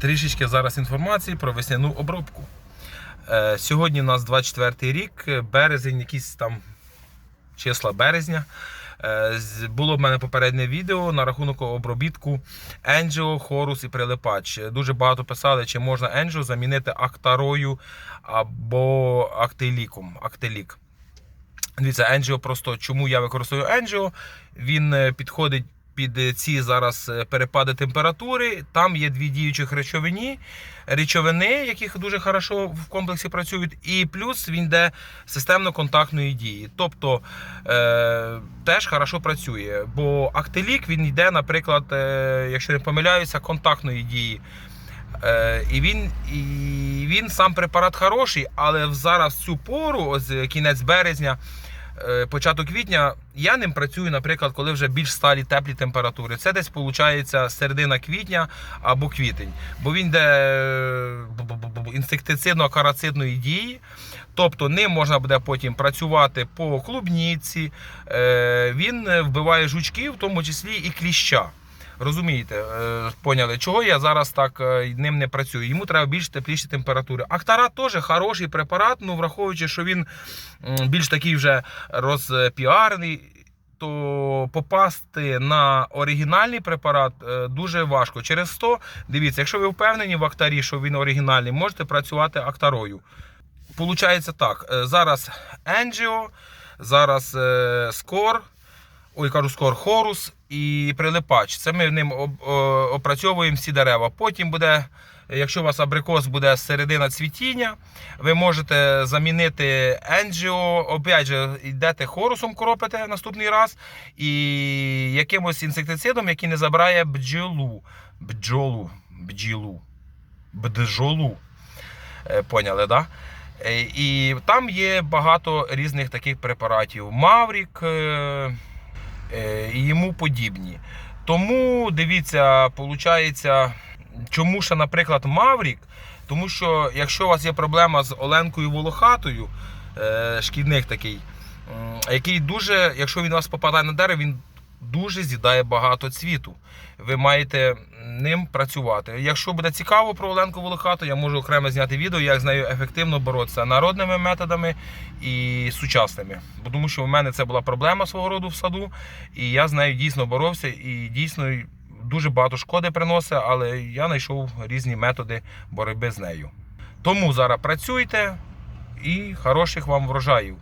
Трішечки зараз інформації про весняну обробку. Е, Сьогодні у нас 24 рік, березень, якісь там числа березня. Е, Було в мене попереднє відео на рахунок обробітку Енджіо, Хорус і Прилипач. Дуже багато писали, чи можна Енджіо замінити Актарою або Актиліком. Актилік. Дивіться, Енджіо просто чому я використовую Енджіо. Він е, підходить під е, ці зараз е, перепади температури. Там є дві діючих речовині, речовини, яких дуже хорошо в комплексі працюють, і плюс він йде системно-контактної дії. Тобто е, теж хорошо працює. Бо актилік він йде, наприклад, е, якщо не помиляюся, контактної дії. Е, і він, і він сам препарат хороший, але зараз цю пору, ось е, кінець березня, початок квітня, я ним працюю, наприклад, коли вже більш сталі теплі температури. Це десь виходить середина квітня або квітень. Бо він йде е, інсектицидно-карацидної дії. Тобто ним можна буде потім працювати по клубніці. Е, Він е, вбиває жучків, в тому числі і кліща. Розумієте, е, поняли, чого я зараз так е, ним не працюю. Йому треба більш тепліші температури. Актара теж хороший препарат, ну враховуючи, що він більш такий вже розпіарний, то попасти на оригінальний препарат е, дуже важко. Через 100, дивіться, якщо ви впевнені в актарі, що він оригінальний, можете працювати актарою. Получається так, зараз Енджіо, зараз Скор, ой, хорус і прилипач. Це ми ним опрацьовуємо всі дерева. Потім буде, якщо у вас абрикос буде середина цвітіння, ви можете замінити енджіо, опять же, йдете хорусом коропите наступний раз, і якимось інсектицидом, який не забирає бджолу. Бджолу. Бджілу. Бджолу. Е, Поняли, да? Е, І там є багато різних таких препаратів. Маврік е, і йому подібні. Тому дивіться, виходить, чому ще, наприклад, Маврік? Тому що якщо у вас є проблема з Оленкою Волохатою, е, шкідник такий, який дуже, якщо він у вас попадає на дерево, він дуже з'їдає багато цвіту. Ви маєте ним працювати. Якщо буде цікаво про Оленку Волохату, я можу окремо зняти відео, як з нею ефективно боротися народними методами і сучасними. Бо тому що в мене це була проблема свого роду в саду, і я з нею дійсно боровся і дійсно дуже багато шкоди приносить, але я знайшов різні методи боротьби з нею. Тому зараз працюйте і хороших вам врожаїв.